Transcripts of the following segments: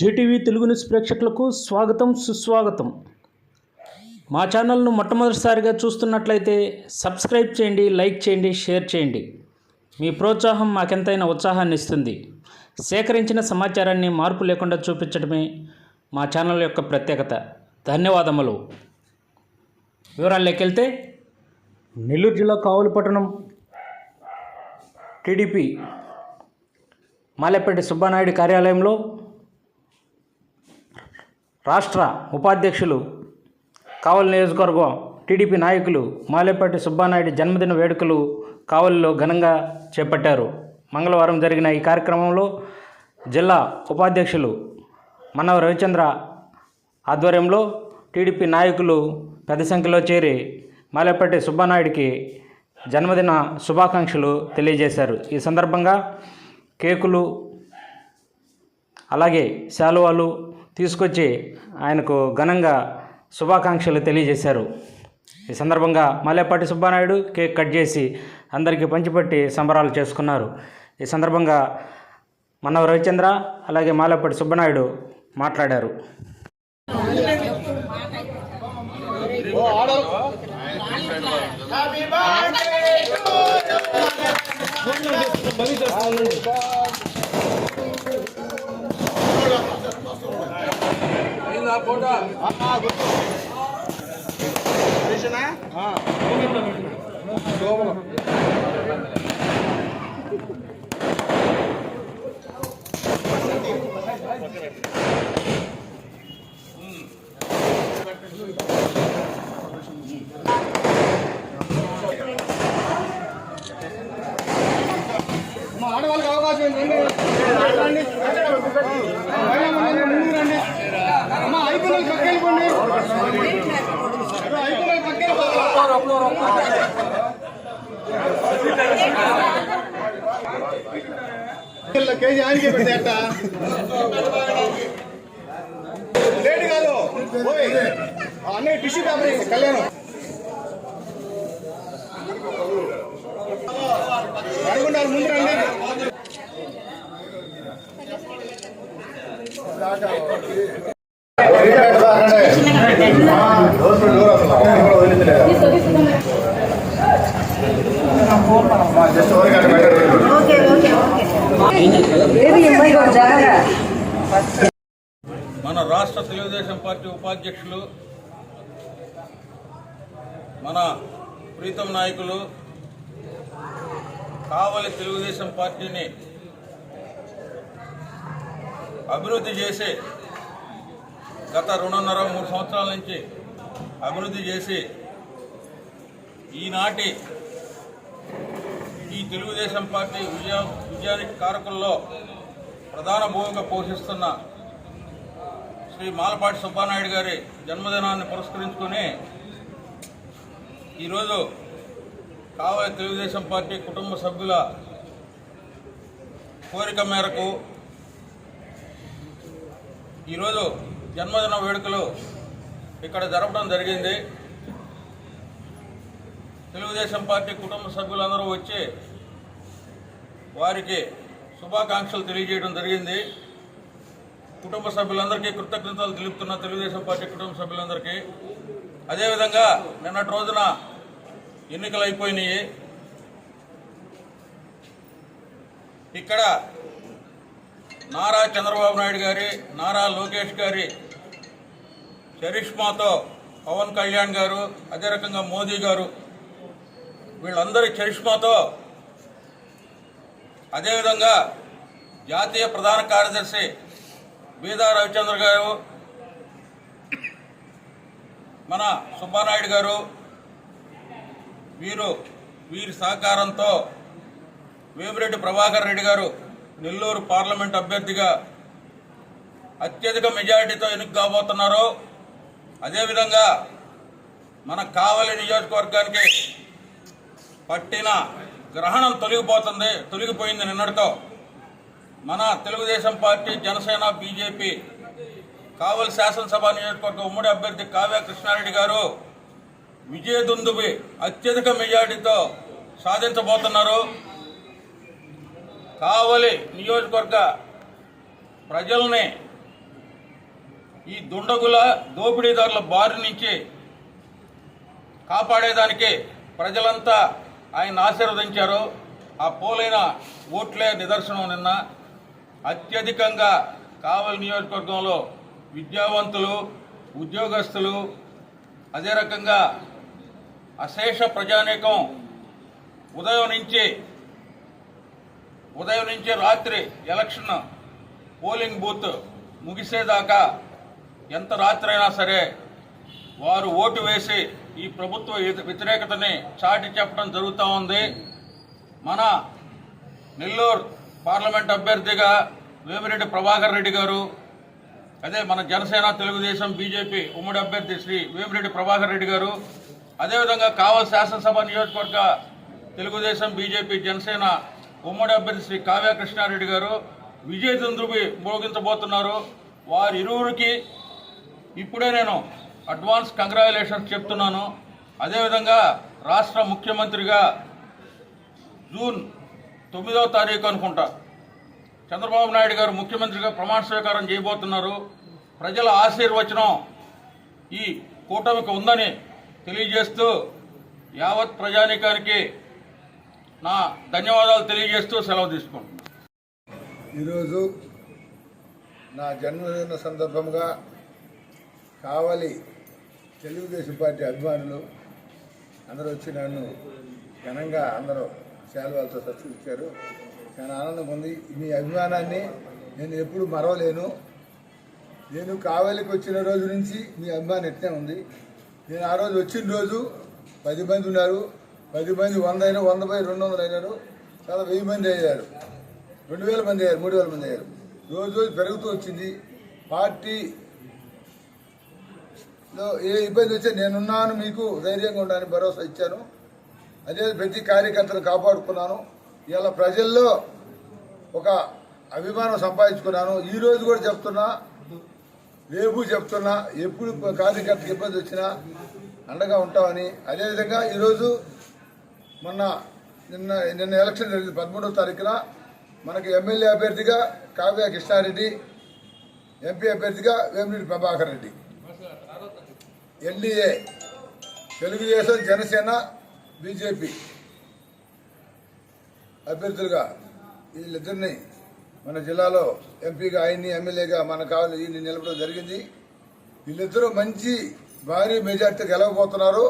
JTV Telugu news ప్రేక్షకులకు స్వాగతం సుస్వాగతం. మా ఛానల్ను మొట్టమొదటిసారిగా చూస్తున్నట్లయితే సబ్స్క్రైబ్ చేయండి లైక్ చేయండి షేర్ చేయండి. మీ ప్రోత్సాహం మాకెంతైనా ఉత్సాహాన్ని ఇస్తుంది. సేకరించిన సమాచారాన్ని మార్పు లేకుండా చూపించడమే మా ఛానల్ యొక్క ప్రత్యేకత. ధన్యవాదములు. వివరాల్లోకి వెళ్తే నెల్లూరు జిల్లా కావులపట్టణం టీడీపీ మాలేపల్లి సుబ్బానాయుడు కార్యాలయంలో రాష్ట్ర ఉపాధ్యక్షులు కావలి నియోజకవర్గం టీడీపీ నాయకులు మాలేపాటి సుబ్బానాయుడు జన్మదిన వేడుకలు కావలిలో ఘనంగా చేపట్టారు. మంగళవారం జరిగిన ఈ కార్యక్రమంలో జిల్లా ఉపాధ్యక్షులు మనవ రవిచంద్ర ఆధ్వర్యంలో టీడీపీ నాయకులు పెద్ద సంఖ్యలో చేరి మాలేపల్లి సుబ్బానాయుడికి జన్మదిన శుభాకాంక్షలు తెలియజేశారు. ఈ సందర్భంగా కేకులు అలాగే శాలువాలు తీసుకొచ్చి ఆయనకు ఘనంగా శుభాకాంక్షలు తెలియజేశారు. ఈ సందర్భంగా మల్లెపాటి సుబ్బానాయుడు కేక్ కట్ చేసి అందరికీ పంచిపెట్టి సంబరాలు చేసుకున్నారు. ఈ సందర్భంగా మన్నవ రవిచంద్ర అలాగే మాలేపాటి సుబ్బనాయుడు మాట్లాడారు. మా కేజీ ఆయనకే ఎట్టా? లేట్ కాదు అన్నయ్య టిష్యూ పేపర్ కళ్యాణం అడుగుంటారు ముందు రండి దోస్తులు రాష్ట్ర తెలుగుదేశం పార్టీ ఉపాధ్యక్షులు మన ప్రీతం నాయకులు కావలి తెలుగుదేశం పార్టీని అభివృద్ధి చేసి గత రెండున్నర మూడు సంవత్సరాల నుంచి అభివృద్ధి చేసి ఈనాటి ఈ తెలుగుదేశం పార్టీ విజయ విజయానికి కారకుల్లో ప్రధాన భూమిక పోషిస్తున్న శ్రీ మాలపాటి సుబ్బానాయుడు గారి జన్మదినాన్ని పురస్కరించుకొని ఈరోజు కావలి తెలుగుదేశం పార్టీ కుటుంబ సభ్యుల కోరిక మేరకు ఈరోజు జన్మదిన వేడుకలు ఇక్కడ జరపడం జరిగింది. తెలుగుదేశం పార్టీ కుటుంబ సభ్యులందరూ వచ్చి వారికి శుభాకాంక్షలు తెలియజేయడం జరిగింది. కుటుంబ సభ్యులందరికీ కృతజ్ఞతలు తెలుపుతున్న తెలుగుదేశం పార్టీ కుటుంబ సభ్యులందరికీ. అదేవిధంగా నిన్నటి రోజున ఎన్నికలు అయిపోయినాయి ఇక్కడ నారా చంద్రబాబు నాయుడు గారి నారా లోకేష్ గారి చరిష్మాతో పవన్ కళ్యాణ్ గారు అదే రకంగా మోదీ గారు వీళ్ళందరి చరిష్మాతో అదేవిధంగా జాతీయ ప్రధాన కార్యదర్శి బీదా రవిచంద్ర గారు మన సుబ్బానాయుడు గారు వీరు వీరి సహకారంతో వేమిరెడ్డి ప్రభాకర్ రెడ్డి గారు నెల్లూరు పార్లమెంట్ అభ్యర్థిగా అత్యధిక మెజారిటీతో ఎన్నిక కాబోతున్నారు అదేవిధంగా మన కావలి నియోజకవర్గానికి పట్టిన గ్రహణం తొలగిపోతుంది తొలగిపోయింది నిన్నటితో. మన తెలుగుదేశం పార్టీ జనసేన బీజేపీ కావలి శాసనసభ నియోజకవర్గ ఉమ్మడి అభ్యర్థి కావ్య కృష్ణారెడ్డి గారు విజయదుందుబి అత్యధిక మెజార్టీతో సాధించబోతున్నారు. కావలి నియోజకవర్గ ప్రజల్ని ఈ దుండగుల దోపిడీదారుల బారి నుంచి కాపాడేదానికి ప్రజలంతా ఆయన ఆశీర్వదించారు. ఆ పోలైన ఓట్లే నిదర్శనం నిన్న. అత్యధికంగా కావలి నియోజకవర్గంలో విద్యావంతులు ఉద్యోగస్తులు అదే రకంగా అశేష ప్రజానీకం ఉదయం నుంచి ఉదయం నుంచి రాత్రి ఎలక్షన్ పోలింగ్ బూత్ ముగిసేదాకా ఎంత రాత్రి అయినా సరే వారు ఓటు వేసి ఈ ప్రభుత్వ వ్యతిరేకతని చాటి చెప్పడం జరుగుతూ ఉంది. మన నెల్లూరు పార్లమెంట్ అభ్యర్థిగా వేమిరెడ్డి ప్రభాకర్ రెడ్డి గారు అదే మన జనసేన తెలుగుదేశం బీజేపీ ఉమ్మడి అభ్యర్థి శ్రీ వేమిరెడ్డి ప్రభాకర్ రెడ్డి గారు అదేవిధంగా కావల్ శాసనసభ నియోజకవర్గ తెలుగుదేశం బీజేపీ జనసేన ఉమ్మడి అభ్యర్థి శ్రీ కావ్య కృష్ణారెడ్డి గారు విజయ చంద్రుపి మోగించబోతున్నారు. వారి ఇరువురికి ఇప్పుడే నేను అడ్వాన్స్ కంగ్రాచులేషన్స్ చెప్తున్నాను. అదేవిధంగా రాష్ట్ర ముఖ్యమంత్రిగా జూన్ తొమ్మిదవ తారీఖు అనుకుంటా. చంద్రబాబు నాయుడు గారు ముఖ్యమంత్రిగా ప్రమాణ స్వీకారం చేయబోతున్నారు. ప్రజల ఆశీర్వచనం ఈ కూటమికి ఉందని తెలియజేస్తూ యావత్ ప్రజానీకానికి నా ధన్యవాదాలు తెలియజేస్తూ సెలవు తీసుకుంటున్నాను. ఈరోజు నా జన్మదిన సందర్భంగా కావలి తెలుగుదేశం పార్టీ అభిమానులు అందరూ వచ్చి నన్ను ఘనంగా అందరూ శాలువాలతో ఇచ్చారు. చాలా ఆనందంగా ఉంది. మీ అభిమానాన్ని నేను ఎప్పుడు మరవలేను. నేను కావలికి వచ్చిన రోజు నుంచి మీ అభిమానం ఎట్నే ఉంది? నేను ఆ రోజు వచ్చిన రోజు పది మంది ఉన్నారు. పది మంది వంద అయినా వంద పై రెండు వందలు అయినారు. చాలా వెయ్యి మంది అయ్యారు. రెండు వేల మంది అయ్యారు మూడు వేల మంది అయ్యారు. రోజు రోజు పెరుగుతూ వచ్చింది. పార్టీలో ఏ ఇబ్బంది వచ్చే నేనున్నాను మీకు ధైర్యంగా ఉండాలని భరోసా ఇచ్చాను. అదే ప్రతి కార్యకర్తను కాపాడుకున్నాను. ఇలా ప్రజల్లో ఒక అభిమానం సంపాదించుకున్నాను. ఈ రోజు కూడా చెప్తున్నా రేపు చెప్తున్నా ఎప్పుడు కార్యకర్తకి ఇబ్బంది వచ్చినా అండగా ఉంటామని. అదేవిధంగా ఈరోజు మొన్న నిన్న నిన్న ఎలక్షన్ జరిగింది పదమూడవ తారీఖున. మనకి ఎమ్మెల్యే అభ్యర్థిగా కావ్య కృష్ణారెడ్డి ఎంపీ అభ్యర్థిగా వేమిరెడ్డి ప్రభాకర్ రెడ్డి. ఎన్డీఏ తెలుగుదేశం జనసేన బీజేపీ అభ్యర్థులుగా వీళ్ళిద్దరిని మన జిల్లాలో ఎంపీగా ఆయన్ని ఎమ్మెల్యేగా మన కావాలి ఈయన్ని నిలపడం జరిగింది. వీళ్ళిద్దరూ మంచి భారీ మెజార్టీ గెలవబోతున్నారు.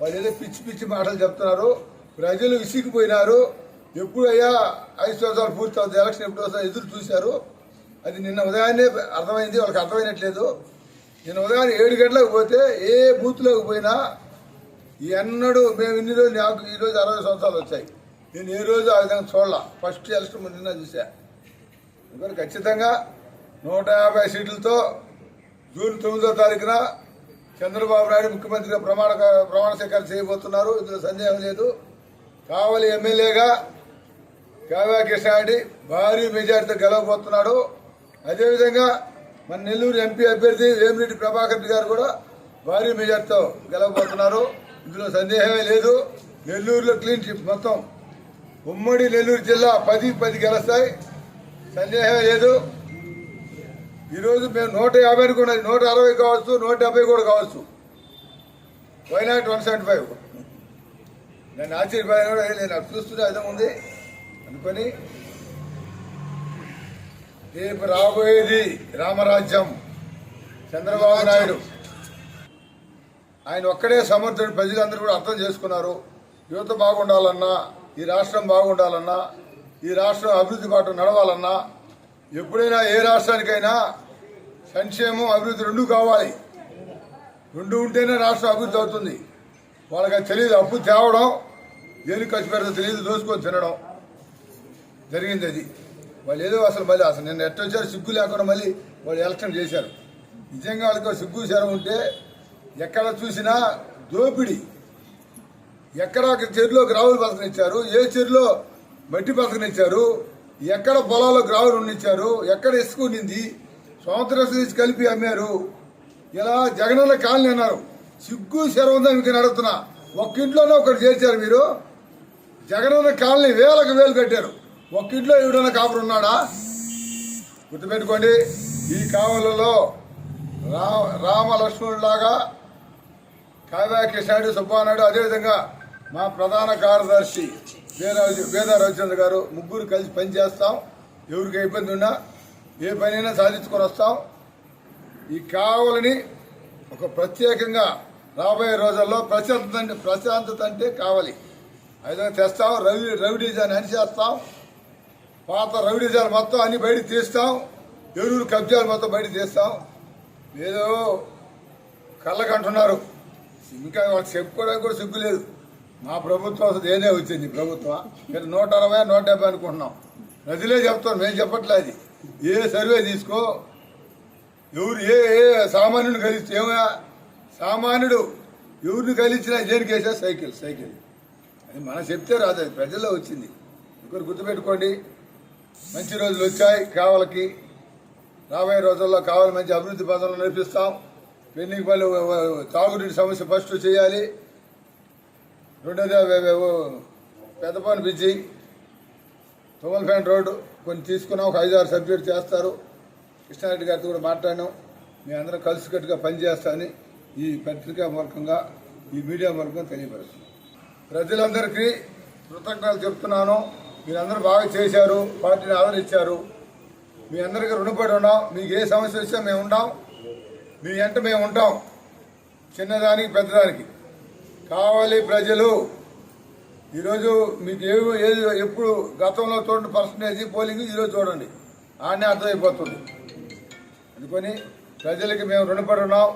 వాళ్ళు ఏదో పిచ్చి పిచ్చి మాటలు చెప్తున్నారు. ప్రజలు విసిగిపోయినారు. ఎప్పుడు అయ్యా ఐదు సంవత్సరాలు పూర్తి అవుతుంది ఎలక్షన్ ఎప్పుడు వస్తుందో ఎదురు చూశారు. అది నిన్న ఉదయాన్నే అర్థమైంది వాళ్ళకి అర్థమైనట్లేదు. నిన్న ఉదయాన్నే ఏడు గంటలకు పోతే ఏ బూత్లోకి పోయినా ఎన్నడూ మేము ఇన్ని రోజులు నాకు ఈరోజు అరవై సంవత్సరాలు వచ్చాయి. నేను ఏ రోజు ఆ విధంగా చూడాల. ఫస్ట్ ఎలక్షన్ ముందు నిన్న చూసా. అందుకని ఖచ్చితంగా నూట యాభై సీట్లతో జూన్ తొమ్మిదో తారీఖున చంద్రబాబు నాయుడు ముఖ్యమంత్రిగా ప్రమాణ ప్రమాణ స్వీకారం చేయబోతున్నారు. ఇందులో సందేహం లేదు. కావలి ఎమ్మెల్యేగా కావ్య కృష్ణారెడ్డి భారీ మెజార్టీతో గెలవబోతున్నాడు. అదేవిధంగా మన నెల్లూరు ఎంపీ అభ్యర్థి వేమిరెడ్డి ప్రభాకర్ గారు కూడా భారీ మెజార్టీతో గెలవబోతున్నారు. ఇందులో సందేహమే లేదు. నెల్లూరులో క్లీన్ చిప్ మొత్తం. ఉమ్మడి నెల్లూరు జిల్లా పది పది గెలుస్తాయి. సందేహమే లేదు. ఈరోజు మేము నూట యాభై అనుకున్నది నూట అరవై కావచ్చు నూట డెబ్బై కూడా కావచ్చు. Why not one seventy five నేను ఆశ్చర్యపోయాను కూడా నేను నాకు చూస్తున్న విధం ఉంది అనుకొని. రేపు రాబోయేది రామరాజ్యం. చంద్రబాబు నాయుడు. ఆయన ఒక్కడే సమర్థుడు ప్రజలందరూ కూడా అర్థం చేసుకున్నారు. యువత బాగుండాలన్నా ఈ రాష్ట్రం బాగుండాలన్నా ఈ రాష్ట్రం అభివృద్ధి బాట నడవాలన్నా ఎప్పుడైనా ఏ రాష్ట్రానికైనా సంక్షేమం అభివృద్ధి రెండు కావాలి. రెండు ఉంటేనే రాష్ట్రం అభివృద్ధి అవుతుంది. వాళ్ళకి అది తెలియదు అప్పు తేవడం దేనికి ఖర్చు పెడతా తెలియదు దోసుకొని తినడం. జరిగింది అది. వాళ్ళు ఏదో అసలు మళ్ళీ అసలు నిన్న ఎట్టొచ్చారు సిగ్గు లేకుండా మళ్ళీ వాళ్ళు ఎలక్షన్ చేశారు. నిజంగా వాళ్ళకి సిగ్గు శరం ఉంటే ఎక్కడ చూసినా దోపిడీ. ఎక్కడ ఒక చెరువులో గ్రావులు పథకనిచ్చారు ఏ చెరువులో మట్టి పథకనిచ్చారు ఎక్కడ పొలాల్లో గ్రావులు ఉండిచ్చారు ఎక్కడ ఇసుక ఉండింది సంవత్సరం తీసి కలిపి అమ్మారు. ఇలా జగనన్న కాలనీ అన్నారు. సిగ్గు శరం మీకు నడుతున్నా అడుగుతున్నా. ఇంట్లోనే ఒకటి చేర్చారు మీరు. జగనన్న కాలనీ వేలకు వేలు కట్టారు. ఒక్కింట్లో ఎవడన్నా కాపురు ఉన్నాడా? గుర్తుపెట్టుకోండి ఈ కావలలో రా రామ లక్ష్మణులాగా కావ్య కిషాడు సుబ్బానాయుడు అదేవిధంగా మా ప్రధాన కార్యదర్శి వేద- వేద రవిచంద్ర గారు ముగ్గురు కలిసి పనిచేస్తాం. ఎవరికి ఇబ్బంది ఉన్నా ఏ పనైనా సాధించుకొని వస్తాం. ఈ కావలని ఒక ప్రత్యేకంగా రాబోయే రోజుల్లో ప్రశాంతత అంటే ప్రశాంతత అంటే కావాలి. అయితే తెస్తాం. రవి రవిడీజాన్ని అణిచేస్తాం పాత రవిడీజాలు మొత్తం అన్ని బయట తీస్తాం. ఎరువులు కబ్జాలు మొత్తం బయట తీస్తాం. ఏదో కళ్ళకంటున్నారు. ఇంకా వాళ్ళు చెప్పుకోవడానికి కూడా సిగ్గు లేదు. మా ప్రభుత్వం అసలు ఏదే వచ్చింది ప్రభుత్వం? మీరు నూట అరవై నూట డెబ్బై అనుకుంటున్నాం. ప్రజలే చెప్తాను మేము చెప్పట్లే అది. ఏ సర్వే తీసుకో. ఎవరు ఏ ఏ సామాన్యుడు కలిస్తే ఏమయ్యా? సామాన్యుడు ఎవరిని కలిసినా దేనికి వేసా సైకిల్ సైకిల్. అది మనం చెప్తే రాదు అది ప్రజల్లో వచ్చింది. ఒకరు గుర్తుపెట్టుకోండి. మంచి రోజులు వచ్చాయి కావలకి. రాబోయే రోజుల్లో కావాలి మంచి అభివృద్ధి పథంలో నేర్పిస్తాం. పెండింగ్ పనులు తాగునీటి సమస్య ఫస్ట్ చేయాలి. రెండోది పెద్దపాన్ పెద్దపాని బ్రిడ్జి తుమ్మల ఫ్యాన్ రోడ్డు కొన్ని తీసుకున్నాం ఒక ఐదు ఆరు సబ్జెక్ట్ చేస్తారు. కృష్ణారెడ్డి గారితో కూడా మాట్లాడినాం. మీ అందరం కలిసికట్టుగా పనిచేస్తామని ఈ పత్రికా మూలకంగా ఈ మీడియా మూలకంగా తెలియపరుస్తున్నాం. ప్రజలందరికీ కృతజ్ఞతలు చెప్తున్నాను. మీరందరూ బాగా చేశారు పార్టీని ఆదరించారు. మీ అందరికీ రుణపడి ఉన్నాం. మీకు ఏ సమస్య వచ్చినా మేము ఉన్నాం మీ వెంట మేము ఉంటాం. చిన్నదానికి పెద్దదానికి. కావాలి ప్రజలు. ఈరోజు మీకు ఏ ఏది ఎప్పుడు గతంలో చూడండి పర్సంటేజ్ పోలింగ్ ఈరోజు చూడండి. ఆడనే అర్థమైపోతుంది. అందుకని ప్రజలకి మేము రుణపడి ఉన్నాం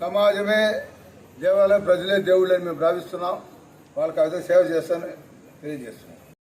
సమాజమే దేవాలయం ప్రజలే దేవుళ్ళని మేము భావిస్తున్నాం వాళ్ళకి అదే సేవ చేస్తాను తెలియజేస్తున్నాం.